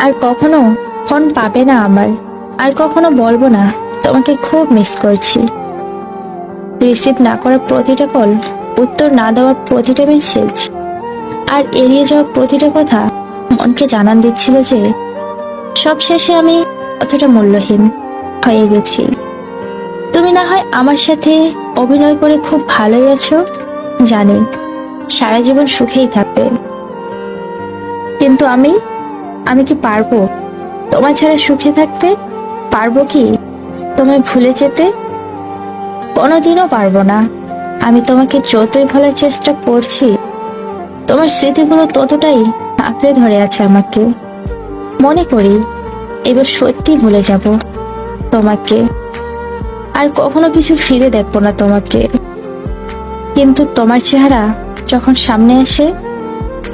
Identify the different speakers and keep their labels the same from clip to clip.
Speaker 1: আর কখনো ফোন পাবে না আমার। আর কখনো বলব না, তোমাকে খুব মিস করছি। রিসিভ না করার প্রতিটা কল উত্তর না দেওয়ার প্রতিটা মেসেজ আর এড়িয়ে যাওয়া প্রতিটা কথা মনকে জানান দিচ্ছিল যে, সব শেষে আমি কতটা মূল্যহীন হয়ে গেছি। তুমি না হয় আমার সাথে অভিনয় করে খুব ভালোই আছো, জানি, সারা জীবন সুখেই থাকবে। কিন্তু আমি আমি কি পারব? তোমার ছাড়া সুখে থাকতে পারব কি? তোমায় ভুলে যেতে কোনোদিনও পারব না। আমি তোমাকে যতই ভোলার চেষ্টা করছি, তোমার স্মৃতিগুলো ততটাই আঁকড়ে ধরে আছে আমাকে। মনে করি, এবার সত্যি ভুলে যাব তোমাকে। আর কখনো কিছু ফিরে দেখব না তোমাকে। কিন্তু তোমার চেহারা যখন সামনে আসে,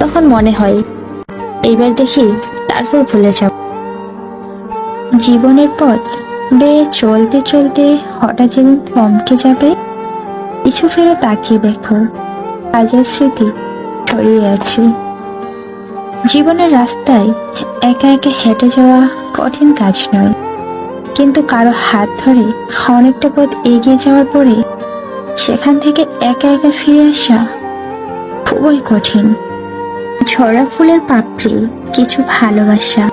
Speaker 1: তখন মনে হয়, এইবার দেখি তারপর ভুলে যাব। জীবনের পথ বেয়ে চলতে চলতে হঠাৎ যেদিন থমকে যাবে। কিছু ফেরে তাকিয়ে দেখো আজও স্মৃতি ছড়িয়ে আছে। জীবনের রাস্তায় একা একা হেঁটে যাওয়া কঠিন কাজ নয়। কিন্তু কারও হাত ধরে অনেকটা পথ এগিয়ে যাওয়ার পরে সেখান থেকে একা একা ফিরে আসা খুবই কঠিন। ঝরা ফুলের পাপড়ি, কিছু ভালোবাসা।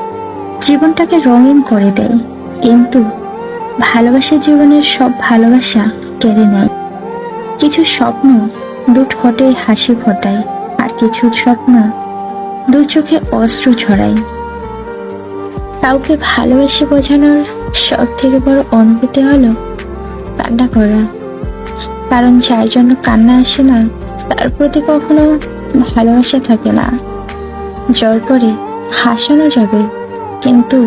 Speaker 1: জীবনটাকে রঙিন করে দেয়, কিন্তু ভালোবাসা জীবনের সব ভালোবাসা কেড়ে নেয়। কিছু স্বপ্ন দু ঠোঁটে হাসি ফোটায়, আর কিছু স্বপ্ন দু চোখে অশ্রু ছড়ায়। কাউকে ভালোবেসে বোঝানোর সব থেকে বড় অনুভূতি হলো কান্না করা। কারণ যার জন্য কান্না আসে না, তার প্রতি কখনো ভালোবাসা থাকে না। জ্বর করে হাসানো যাবে, কিন্তু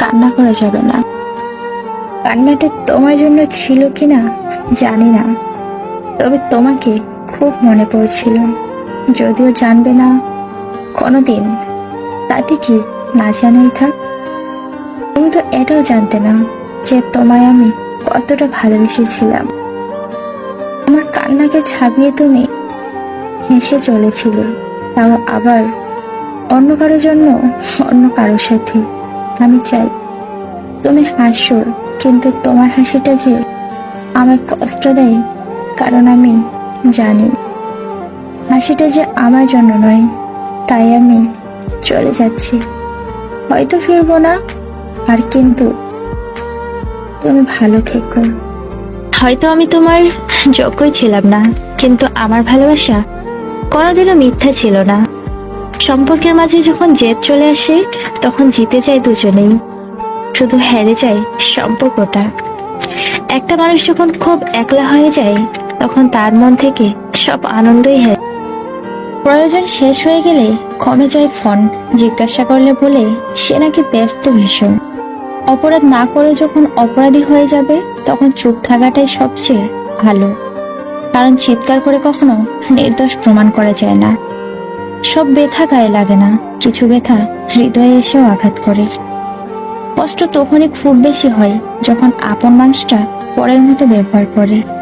Speaker 1: কান্না করা যাবে না। কান্নাটা তোমার জন্য ছিল কিনা জানি না, তবে তোমাকে খুব মনে পড়ছিল। যদিও জানবে না, কোনোদিন। তাতে কি না জানাই থাক? তুমি তো এটাও জানতে না যে তোমায় আমি কতটা ভালোবেসেছিলাম। আমার কান্নাকে ছাপিয়ে তুমি হেসে চলেছিলে, তাও আবার অন্য কারোর জন্য, অন্য কারোর সাথে। আমি চাই, তুমি হাসো, কিন্তু তোমার হাসিটা যে আমায় কষ্ট দেয়, কারণ আমি জানি। হাসিটা যে আমার জন্য নয়, তাই আমি চলে যাচ্ছি। হয়তো ফিরবো না, আর কিন্তু তুমি ভালো থেকো। হয়তো আমি তোমার যোগ্যই ছিলাম না, কিন্তু আমার ভালোবাসা কোনোদিনও মিথ্যা ছিল না। সম্পর্কের মাঝে যখন জেদ চলে আসে, তখন জিতে যায় দুজনেই। শুধু হেরে যায় সম্পর্কটা। একটা মানুষ যখন খুব একলা হয়ে যায়, তখন তার মন থেকে সব আনন্দই হয় প্রয়োজন শেষ হয়ে গেলে কমে যায় ফোন, জিজ্ঞাসা করলে বলে, সে নাকি ব্যস্ত ভীষণ। অপরাধ না করে যখন অপরাধী হয়ে যাবে, তখন চুপ থাকাটাই সবচেয়ে ভালো। কারণ চিৎকার করে কখনো নির্দোষ প্রমাণ করা যায় না। সব ব্যথা গায়ে লাগে না, কিছু ব্যথা হৃদয়ে এসেও আঘাত করে। কষ্ট তখনই খুব বেশি হয় যখন আপন মানুষটা পরের মতো ব্যবহার করে।